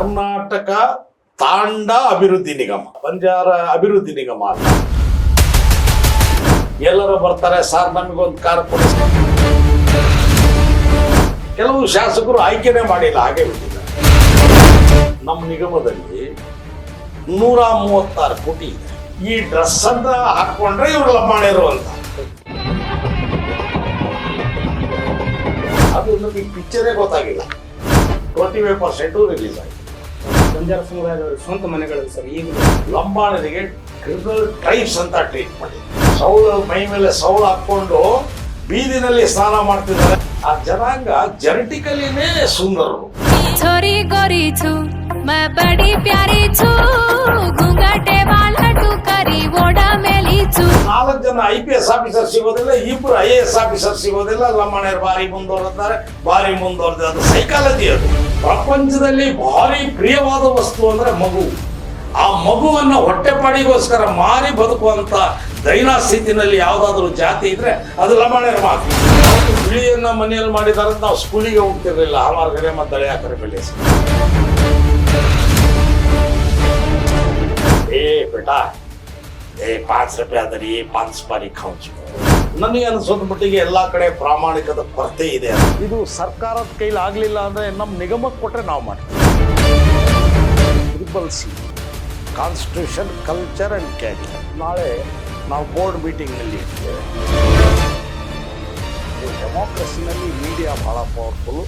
ಕರ್ನಾಟಕ ತಾಂಡ ಅಭಿವೃದ್ಧಿ ನಿಗಮ, ಬಂಜಾರ ಅಭಿವೃದ್ಧಿ ನಿಗಮ ಅಂತ. ಎಲ್ಲರೂ ಬರ್ತಾರೆ, ಸರ್ ನಮಗೊಂದು ಕಾರ್ ಕೊಡಿಸಿ ಕೆಲವು ಶಾಸಕರು ಆಯ್ಕೆನೇ ಮಾಡಿಲ್ಲ, ಹಾಗೆ ನಮ್ಮ ನಿಗಮದಲ್ಲಿ ನೂರ ಮೂವತ್ತಾರು ಕೋಟಿ ಇದೆ. ಈ ಡ್ರೆಸ್ ಅಂತ ಹಾಕೊಂಡ್ರೆ ಇವ್ರು ಲಂಬಾಣಿರು ಅಂತ ಅದು ನಮಗೆ ಪಿಕ್ಚರೇ ಗೊತ್ತಾಗಿಲ್ಲ. ಟ್ವೆಂಟಿ ಫೈವ್ ಪರ್ಸೆಂಟು ರಿಲೀಸ್ ಆಗಿದೆ. ಬಂಜಾರ ಸಮುದಾಯದವರು ಸ್ವಂತ ಮನೆಗಳು ಸರ್ ಈಗ ಲಂಬಾಣರಿಗೆ ಕ್ರಿಮಿನಲ್ ಟೈಪ್ಸ್ ಅಂತ ಟ್ರೀಟ್ ಮಾಡಿ ಸೌಳು ಮೈ ಮೇಲೆ ಸೌಳು ಹಾಕೊಂಡು ಬೀದಿನಲ್ಲಿ ಸ್ನಾನ ಮಾಡ್ತಿದ್ದಾರೆ ಆ ಜನಾಂಗ ಜೆನೆಟಿಕಲಿನೇ ಸುಂದರರು छोरी गोरी छू मैं बड़ी प्यारी छू ನಾಲ್ಕು ಜನ ಐ ಪಿ ಎಸ್ ಆಫೀಸರ್ ಸಿಗೋದಿಲ್ಲ ಇಬ್ಬರು ಐ ಎ ಎಸ್ ಆಫೀಸರ್ ಸಿಗೋದಿಲ್ಲ ಲಂಬಾಣಿಯರು ಭಾರಿ ಮುಂದುವರೆದಿದ್ದಾರೆ, ಭಾರಿ ಮುಂದುವರೆದ ಅದು ಸೈಕಾಲಜಿ ಅದು. ಪ್ರಪಂಚದಲ್ಲಿ ಭಾರಿ ಪ್ರಿಯವಾದ ವಸ್ತು ಅಂದ್ರೆ ಮಗು. ಆ ಮಗುವನ್ನು ಹೊಟ್ಟೆಪಾಡಿಗೋಸ್ಕರ ಮಾರಿ ಬದುಕುವಂಥ ದೈನಾ ಸ್ಥಿತಿನಲ್ಲಿ ಯಾವ್ದಾದ್ರು ಜಾತಿ ಇದ್ರೆ ಅದು ಲಂಬಾಣಿಯರು ಮಾತು. ಬಿಳಿಯನ್ನು ಮನೆಯಲ್ಲಿ ಮಾಡಿದಾರೆ ನಾವು ಸ್ಕೂಲಿಗೆ ಹೋಗ್ತಿರ್ಲಿಲ್ಲ. ಹಮಾರ್ಗರೆ ಮತ್ತು ದಳೆಯಾಕರೆ ಬೆಳೆ ಏ ಬೇಟಾ. ಏ ಪಾಂಚ್ ರೂಪಾಯಿ ಅದರಿ ಪಾಂಚ್ ಬಾರಿ ಖಾಂಚು. ನನಗೆ ಅನಿಸೋದ್ ಮಟ್ಟಿಗೆ ಎಲ್ಲಾ ಕಡೆ ಪ್ರಾಮಾಣಿಕದ ಕೊರತೆ ಇದೆ ಇದು ಸರ್ಕಾರದ ಕೈಲಿ ಆಗ್ಲಿಲ್ಲ ಅಂದ್ರೆ ನಮ್ಮ ನಿಗಮಕ್ಕೆ ಕೊಟ್ರೆ ನಾವು ಮಾಡ್ತೀವಿ. ಟ್ರಿಬಲ್ ಸಿ ಕಾನ್ಸ್ಟಿಟ್ಯೂಷನ್ ಕಲ್ಚರ್ ಅಂಡ್ ಕ್ಯಾರಿ ನಾಳೆ ನಾವು ಬೋರ್ಡ್ ಮೀಟಿಂಗ್ನಲ್ಲಿ ಇರ್ತೇವೆ. ಡೆಮೋಕ್ರಸಿನಲ್ಲಿ ಮೀಡಿಯಾ ಬಹಳ ಪವರ್ಫುಲ್